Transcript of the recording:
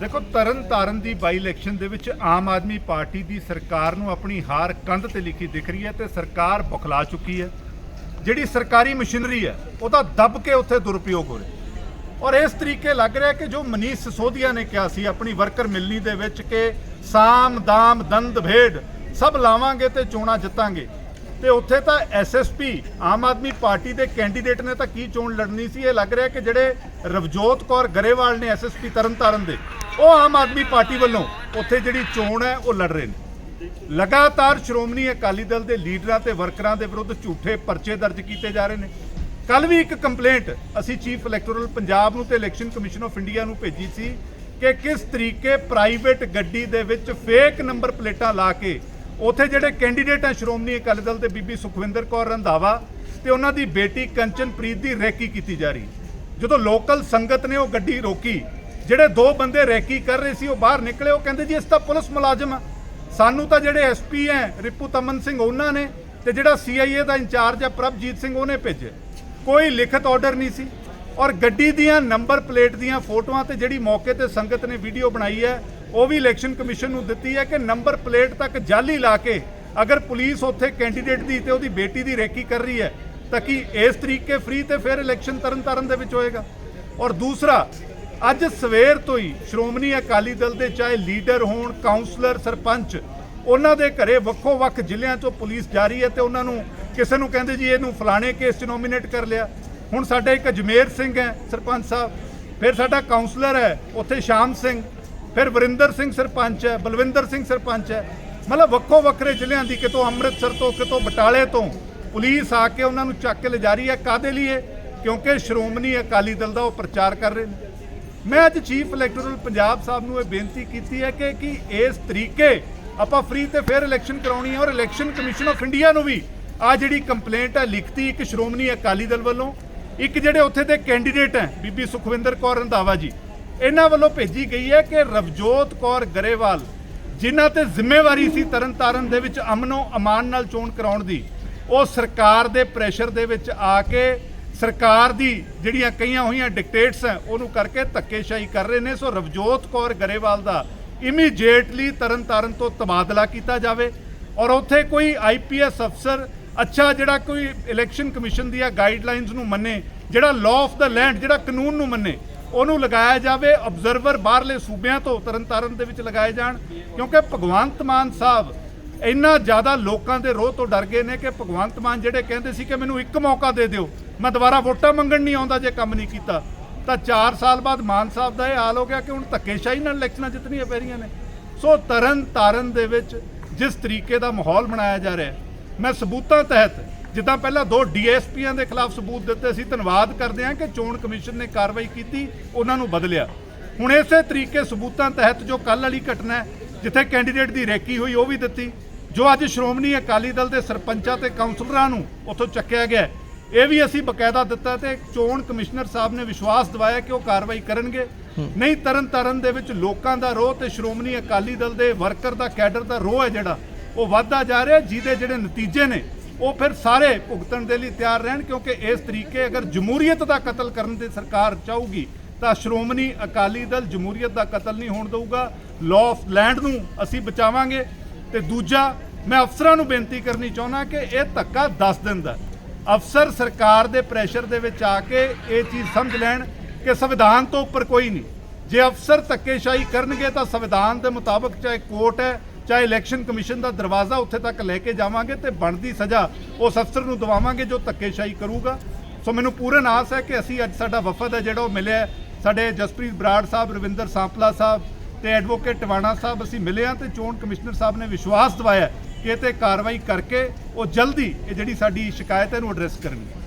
ਦੇਖੋ, ਤਰਨ ਤਾਰਨ ਦੀ by election ਦੇ ਵਿੱਚ ਆਮ ਆਦਮੀ ਪਾਰਟੀ ਦੀ ਸਰਕਾਰ ਨੂੰ ਆਪਣੀ ਹਾਰ ਕੰਧ ਤੇ ਲਿਖੀ ਦਿਖ ਰਹੀ ਹੈ ਤੇ ਸਰਕਾਰ ਬੁਖਲਾ ਚੁੱਕੀ ਹੈ। ਜਿਹੜੀ ਸਰਕਾਰੀ ਮਸ਼ੀਨਰੀ ਹੈ, ਉਹਦਾ ਦੱਬ ਕੇ ਉੱਥੇ ਦੁਰਉਪਯੋਗ ਹੋ ਰਿਹਾ ਔਰ ਇਸ ਤਰੀਕੇ ਲੱਗ ਰਿਹਾ ਕਿ ਜੋ ਮਨੀਸ਼ ਸਿਸੋਦੀਆ ਨੇ ਕਿਹਾ ਸੀ, ਆਪਣੀ ਵਰਕਰ ਮਿਲਣੀ ਦੇ ਵਿੱਚ ਕਿ ਸਾਮ, ਦਾਮ, ਦੰਦ, ਭੇਡ ਸਭ ਲਾਵਾਂਗੇ ਤੇ ਚੋਣਾਂ ਜਿੱਤਾਂਗੇ। ਤੇ ਉੱਥੇ ਤਾਂ ਐਸਐਸਪੀ ਆਮ ਆਦਮੀ ਪਾਰਟੀ ਦੇ ਕੈਂਡੀਡੇਟ ਨੇ ਤਾਂ ਕੀ ਚੋਣ ਲੜਨੀ ਸੀ? ਇਹ ਲੱਗ ਰਿਹਾ ਕਿ ਜਿਹੜੇ ਰਵਜੋਤ ਕੌਰ ਗਰੇਵਾਲ ਨੇ ਐਸਐਸਪੀ ਤਰਨਤਾਰਨ ਦੇ, ਉਹ ਆਮ ਆਦਮੀ ਪਾਰਟੀ ਵੱਲੋਂ ਉੱਥੇ ਜਿਹੜੀ ਚੋਣ ਹੈ, ਉਹ ਲੜ ਰਹੇ ਨੇ। ਲਗਾਤਾਰ ਸ਼੍ਰੋਮਣੀ ਅਕਾਲੀ ਦਲ ਦੇ ਲੀਡਰਾਂ ਤੇ ਵਰਕਰਾਂ ਦੇ ਵਿਰੁੱਧ ਝੂਠੇ ਪਰਚੇ ਦਰਜ ਕੀਤੇ ਜਾ ਰਹੇ ਨੇ। ਕੱਲ ਵੀ ਇੱਕ ਕੰਪਲੇਂਟ ਅਸੀਂ ਚੀਫ ਇਲੈਕਟੋਰਲ ਪੰਜਾਬ ਨੂੰ ਤੇ ਇਲੈਕਸ਼ਨ ਕਮਿਸ਼ਨ ਆਫ ਇੰਡੀਆ ਨੂੰ ਭੇਜੀ ਸੀ ਕਿ ਕਿਸ ਤਰੀਕੇ ਪ੍ਰਾਈਵੇਟ ਗੱਡੀ ਦੇ ਵਿੱਚ ਫੇਕ ਨੰਬਰ ਪਲੇਟਾਂ ਲਾ ਕੇ ਉੱਥੇ ਜਿਹੜੇ ਕੈਂਡੀਡੇਟ ਆ ਸ਼੍ਰੋਮਣੀ ਅਕਾਲੀ ਦਲ ਦੇ ਬੀਬੀ ਸੁਖਵਿੰਦਰ ਕੌਰ ਰੰਧਾਵਾ ਤੇ ਉਹਨਾਂ ਦੀ ਬੇਟੀ ਕੰਚਨਪ੍ਰੀਤ ਦੀ ਰੈਕੀ ਕੀਤੀ ਜਾ ਰਹੀ। ਜਦੋਂ ਲੋਕਲ ਸੰਗਤ ਨੇ ਉਹ ਗੱਡੀ ਰੋਕੀ, ਜਿਹੜੇ ਦੋ ਬੰਦੇ ਰੈਕੀ ਕਰ ਰਹੇ ਸੀ, ਉਹ ਬਾਹਰ ਨਿਕਲੇ, ਉਹ ਕਹਿੰਦੇ ਜੀ ਇਸ ਤਾਂ ਪੁਲਿਸ ਮੁਲਾਜ਼ਮ ਆ। ਸਾਨੂੰ ਤਾਂ ਜਿਹੜੇ ਐਸਪੀ ਐ ਰਿਪੂ ਤਮਨ ਸਿੰਘ ਉਹਨਾਂ ਨੇ ਤੇ ਜਿਹੜਾ ਸੀਆਈਏ ਦਾ ਇੰਚਾਰਜ ਹੈ ਪ੍ਰਭਜੀਤ ਸਿੰਘ ਉਹਨੇ ਭੇਜੇ। ਕੋਈ ਲਿਖਤ ਆਰਡਰ ਨਹੀਂ ਸੀ। ਔਰ ਗੱਡੀ ਦੀਆਂ ਨੰਬਰ ਪਲੇਟ ਦੀਆਂ ਫੋਟੋਆਂ ਤੇ ਜਿਹੜੀ ਮੌਕੇ ਤੇ ਸੰਗਤ ਨੇ ਵੀਡੀਓ ਬਣਾਈ ਹੈ ਉਹ ਵੀ ਇਲੈਕਸ਼ਨ ਕਮਿਸ਼ਨ ਨੂੰ ਦਿੱਤੀ ਹੈ ਕਿ ਨੰਬਰ ਪਲੇਟ ਤੱਕ ਜਾਲੀ ਲਾ ਕੇ ਅਗਰ ਪੁਲਿਸ ਉੱਥੇ ਕੈਂਡੀਡੇਟ ਦੀ ਤੇ ਉਹਦੀ ਬੇਟੀ ਦੀ ਰੇਕੀ ਕਰ ਰਹੀ ਹੈ, ਤਾਂ ਕੀ ਇਸ ਤਰੀਕੇ ਫ੍ਰੀ ਤੇ ਫਿਰ ਇਲੈਕਸ਼ਨ ਤਰਨਤਾਰਨ ਦੇ ਵਿੱਚ ਹੋਏਗਾ? ਔਰ ਦੂਸਰਾ, ਅੱਜ ਸਵੇਰ ਤੋਂ ਹੀ ਸ਼੍ਰੋਮਣੀ ਅਕਾਲੀ ਦਲ ਦੇ ਚਾਹੇ ਲੀਡਰ ਹੋਣ ਕਾਉਂਸਲਰ ਸਰਪੰਚ, ਉਹਨਾਂ ਦੇ ਘਰੇ ਵੱਖੋ ਵੱਖ ਜ਼ਿਲ੍ਹਿਆਂ ਤੋਂ ਪੁਲਿਸ ਜਾਰੀ ਹੈ ਤੇ ਉਹਨਾਂ ਨੂੰ ਕਿਸੇ ਨੂੰ ਕਹਿੰਦੇ ਜੀ ਇਹਨੂੰ ਫਲਾਣੇ ਕੇਸ 'ਚ ਨੋਮੀਨੇਟ ਕਰ ਲਿਆ। ਹੁਣ ਸਾਡਾ ਇੱਕ ਅਜਮੇਰ ਸਿੰਘ ਹੈ, ਸਰਪੰਚ ਸਾਹਿਬ। ਫਿਰ ਸਾਡਾ ਕਾਉਂਸਲਰ ਹੈ, ਉੱਥੇ ਸ਼ਾਮ ਸਿੰਘ। ਫਿਰ ਵਰਿੰਦਰ ਸਿੰਘ ਸਰਪੰਚ ਹੈ, ਬਲਵਿੰਦਰ ਸਿੰਘ ਸਰਪੰਚ ਹੈ। ਮਤਲਬ ਵੱਖੋ ਵੱਖਰੇ ਜ਼ਿਲ੍ਹਿਆਂ ਦੀ, ਕਿਤੋਂ ਅੰਮ੍ਰਿਤਸਰ ਤੋਂ, ਕਿਤੋਂ ਬਟਾਲੇ ਤੋਂ ਪੁਲਿਸ ਆ ਕੇ ਉਹਨਾਂ ਨੂੰ ਚੱਕ ਕੇ ਲਿਜਾ ਰਹੀ ਹੈ। ਕਾਦੇ ਲਈ ਕਿਉਂਕਿ ਸ਼੍ਰੋਮਣੀ ਅਕਾਲੀ ਦਲ ਦਾ ਉਹ ਪ੍ਰਚਾਰ ਕਰ ਰਹੇ ਨੇ। ਮੈਂ ਅੱਜ ਚੀਫ ਇਲੈਕਟੋਰਲ ਪੰਜਾਬ ਸਾਹਿਬ ਨੂੰ ਇਹ ਬੇਨਤੀ ਕੀਤੀ ਹੈ ਕਿ ਕਿ ਇਸ ਤਰੀਕੇ ਆਪਾਂ ਫ੍ਰੀ ਤੇ ਫੇਅਰ ਇਲੈਕਸ਼ਨ ਕਰਾਉਣੀ ਹੈ ਔਰ ਇਲੈਕਸ਼ਨ ਕਮਿਸ਼ਨ ਆਫ ਇੰਡੀਆ ਨੂੰ ਵੀ ਆ ਜਿਹੜੀ ਕੰਪਲੇਂਟ ਹੈ ਲਿਖਤੀ ਇੱਕ ਸ਼੍ਰੋਮਣੀ ਅਕਾਲੀ ਦਲ ਵੱਲੋਂ। ਇੱਕ ਜਿਹੜੇ ਉੱਥੇ ਦੇ ਕੈਂਡੀਡੇਟ ਹੈ, ਬੀਬੀ ਸੁਖਵਿੰਦਰ ਕੌਰ ਰੰਧਾਵਾ ਜੀ। ਇਹਨਾਂ ਵੱਲੋਂ ਭੇਜੀ ਗਈ ਹੈ ਕਿ ਰਵਜੋਤ ਕੌਰ ਗਰੇਵਾਲ, ਜਿਨ੍ਹਾਂ ਤੇ ਜ਼ਿੰਮੇਵਾਰੀ ਸੀ ਤਰਨਤਾਰਨ ਦੇ ਵਿੱਚ ਅਮਨੋ ਅਮਾਨ ਨਾਲ ਚੋਣ ਕਰਾਉਣ ਦੀ, ਉਹ ਸਰਕਾਰ ਦੇ ਪ੍ਰੈਸ਼ਰ ਦੇ ਵਿੱਚ ਆ ਕੇ ਸਰਕਾਰ ਦੀ ਜਿਹੜੀਆਂ ਕਈਆਂ ਹੋਈਆਂ ਡਿਕਟੇਟਸ ਹੈ, ਉਹਨੂੰ ਕਰਕੇ ਧੱਕੇਸ਼ਾਹੀ ਕਰ ਰਹੇ ਨੇ। ਸੋ ਰਵਜੋਤ ਕੌਰ ਗਰੇਵਾਲ ਦਾ ਇਮੀਡੀਏਟਲੀ ਤਰਨਤਾਰਨ ਤੋਂ ਤਬਾਦਲਾ ਕੀਤਾ ਜਾਵੇ ਔਰ ਉੱਥੇ ਕੋਈ ਆਈਪੀਐਸ ਅਫਸਰ, ਅੱਛਾ ਜਿਹੜਾ ਕੋਈ ਇਲੈਕਸ਼ਨ ਕਮਿਸ਼ਨ ਦੀਆਂ ਗਾਈਡਲਾਈਨਸ ਨੂੰ ਮੰਨੇ, ਜਿਹੜਾ ਲਾਅ ਆਫ ਦਾ ਲੈਂਡ ਜਿਹੜਾ ਕਾਨੂੰਨ ਨੂੰ ਮੰਨੇ ਉਹਨੂੰ ਲਗਾਇਆ ਜਾਵੇ ਆਬਜ਼ਰਵਰ ਬਾਹਰਲੇ ਸੂਬਿਆਂ ਤੋਂ ਤਰਨਤਾਰਨ ਦੇ ਵਿੱਚ ਲਗਾਏ ਜਾਣ, ਕਿਉਂਕਿ ਭਗਵੰਤ ਮਾਨ ਸਾਹਿਬ ਇੰਨਾ ਜ਼ਿਆਦਾ ਲੋਕਾਂ ਦੇ ਰੋਹ ਤੋਂ ਡਰ ਗਏ ਨੇ ਕਿ ਭਗਵੰਤ ਮਾਨ ਜਿਹੜੇ ਕਹਿੰਦੇ ਸੀ ਕਿ ਮੈਨੂੰ ਇੱਕ ਮੌਕਾ ਦੇ ਦਿਓ, ਮੈਂ ਦੁਬਾਰਾ ਵੋਟਾਂ ਮੰਗਣ ਨਹੀਂ ਆਉਂਦਾ ਜੇ ਕੰਮ ਨਹੀਂ ਕੀਤਾ। ਤਾਂ 4 ਸਾਲ ਬਾਅਦ ਮਾਨ ਸਾਹਿਬ ਦਾ ਇਹ ਹਾਲ ਹੋ ਗਿਆ ਕਿ ਹੁਣ ਧੱਕੇਸ਼ਾਹੀ ਨਾਲ ਇਲੈਕਸ਼ਨਾਂ ਜਿੱਤਣੀਆਂ ਪੈ ਰਹੀਆਂ ਨੇ। ਸੋ ਤਰਨ ਤਾਰਨ ਦੇ ਵਿੱਚ ਜਿਸ ਤਰੀਕੇ ਦਾ ਮਾਹੌਲ ਬਣਾਇਆ ਜਾ ਰਿਹਾ, ਮੈਂ ਸਬੂਤਾਂ ਤਹਿਤ ਜਿੱਦਾਂ ਪਹਿਲਾਂ ਦੋ ਡੀਐਸਪੀਆਂ ਦੇ ਖਿਲਾਫ ਸਬੂਤ ਦਿੱਤੇ ਸੀ, ਧੰਨਵਾਦ ਕਰਦੇ ਹਾਂ ਕਿ ਚੋਣ ਕਮਿਸ਼ਨ ਨੇ ਕਾਰਵਾਈ ਕੀਤੀ, ਉਹਨਾਂ ਨੂੰ ਬਦਲਿਆ। ਹੁਣ ਇਸੇ ਤਰੀਕੇ ਸਬੂਤਾਂ ਤਹਿਤ ਜੋ ਕੱਲ ਵਾਲੀ ਘਟਨਾ ਜਿੱਥੇ ਕੈਂਡੀਡੇਟ ਦੀ ਰੈਕੀ ਹੋਈ, ਉਹ ਵੀ ਦਿੱਤੀ, ਜੋ ਅੱਜ ਸ਼੍ਰੋਮਣੀ ਅਕਾਲੀ ਦਲ ਦੇ ਸਰਪੰਚਾਂ ਤੇ ਕਾਉਂਸਲਰਾਂ ਨੂੰ ਉੱਥੋਂ ਚੱਕਿਆ ਗਿਆ ਇਹ ਵੀ ਅਸੀਂ ਬਕਾਇਦਾ ਦਿੱਤਾ ਤੇ ਚੋਣ ਕਮਿਸ਼ਨਰ ਸਾਹਿਬ ਨੇ ਵਿਸ਼ਵਾਸ ਦਿਵਾਇਆ ਕਿ ਉਹ ਕਾਰਵਾਈ ਕਰਨਗੇ। ਨਹੀਂ ਤਰਨ ਤਾਰਨ ਦੇ ਵਿੱਚ ਲੋਕਾਂ ਦਾ ਰੋਹ ਤੇ ਸ਼੍ਰੋਮਣੀ ਅਕਾਲੀ ਦਲ ਦੇ ਵਰਕਰ ਦਾ ਕੈਡਰ ਦਾ ਰੋਹ ਹੈ ਜਿਹੜਾ, ਉਹ ਵੱਧਦਾ ਜਾ ਰਿਹਾ, ਜਿਹਦੇ ਜਿਹੜੇ ਨਤੀਜੇ ਨੇ ਉਹ ਫਿਰ ਸਾਰੇ ਭੁਗਤਣ ਦੇ ਲਈ ਤਿਆਰ ਰਹਿਣ, ਕਿਉਂਕਿ ਇਸ ਤਰੀਕੇ ਅਗਰ ਜਮਹੂਰੀਅਤ ਦਾ ਕਤਲ ਕਰਨ ਦੀ ਸਰਕਾਰ ਚਾਹੂਗੀ, ਤਾਂ ਸ਼੍ਰੋਮਣੀ ਅਕਾਲੀ ਦਲ ਜਮਹੂਰੀਅਤ ਦਾ ਕਤਲ ਨਹੀਂ ਹੋਣ ਦੇਊਗਾ। ਲਾਅ ਆਫ ਲੈਂਡ ਨੂੰ ਅਸੀਂ ਬਚਾਵਾਂਗੇ। ਤੇ ਦੂਜਾ, ਮੈਂ ਅਫਸਰਾਂ ਨੂੰ ਬੇਨਤੀ ਕਰਨੀ ਚਾਹੁੰਦਾ ਕਿ ਇਹ ਧੱਕਾ 10 ਦਿਨ ਦਾ ਅਫਸਰ ਸਰਕਾਰ ਦੇ ਪ੍ਰੈਸ਼ਰ ਦੇ ਵਿੱਚ ਆ ਕੇ ਇਹ ਚੀਜ਼ ਸਮਝ ਲੈਣ ਕਿ ਸੰਵਿਧਾਨ ਤੋਂ ਉੱਪਰ ਕੋਈ ਨਹੀਂ। ਜੇ ਅਫਸਰ ਧੱਕੇਸ਼ਾਹੀ ਕਰਨਗੇ ਤਾਂ ਸੰਵਿਧਾਨ ਦੇ ਮੁਤਾਬਕ ਚਾਹੇ ਕੋਰਟ ਹੈ ਚਾਹੇ ਇਲੈਕਸ਼ਨ ਕਮਿਸ਼ਨ ਦਾ ਦਰਵਾਜ਼ਾ ਉੱਥੇ ਤੱਕ ਲੈ ਕੇ ਜਾਵਾਂਗੇ ਤੇ ਬਣਦੀ ਸਜ਼ਾ ਉਸ ਅਫਸਰ ਨੂੰ ਦਵਾਵਾਂਗੇ ਜੋ ਧੱਕੇਸ਼ਾਹੀ ਕਰੂਗਾ। ਸੋ ਮੈਨੂੰ ਪੂਰਨ ਆਸ ਹੈ ਕਿ ਅਸੀਂ ਅੱਜ ਸਾਡਾ ਵਫਦ ਹੈ ਜਿਹੜਾ ਉਹ ਮਿਲਿਆ ਸਾਡੇ ਜਸਪ੍ਰੀਤ ਬਰਾੜ ਸਾਹਿਬ, ਰਵਿੰਦਰ ਸਾਂਪਲਾ ਸਾਹਿਬ ਤੇ ਐਡਵੋਕੇਟ ਟਵਾਣਾ ਸਾਹਿਬ ਅਸੀਂ ਮਿਲੇ ਹਾਂ ਤੇ ਚੋਣ ਕਮਿਸ਼ਨਰ ਸਾਹਿਬ ਨੇ ਵਿਸ਼ਵਾਸ ਦਿਵਾਇਆ ਕਿ ਇਹ ਤੇ ਕਾਰਵਾਈ ਕਰਕੇ ਉਹ ਜਲਦੀ ਇਹ ਜਿਹੜੀ ਸਾਡੀ ਸ਼ਿਕਾਇਤ ਹੈ ਇਹਨੂੰ ਐਡਰੈਸ ਕਰਨਗੇ।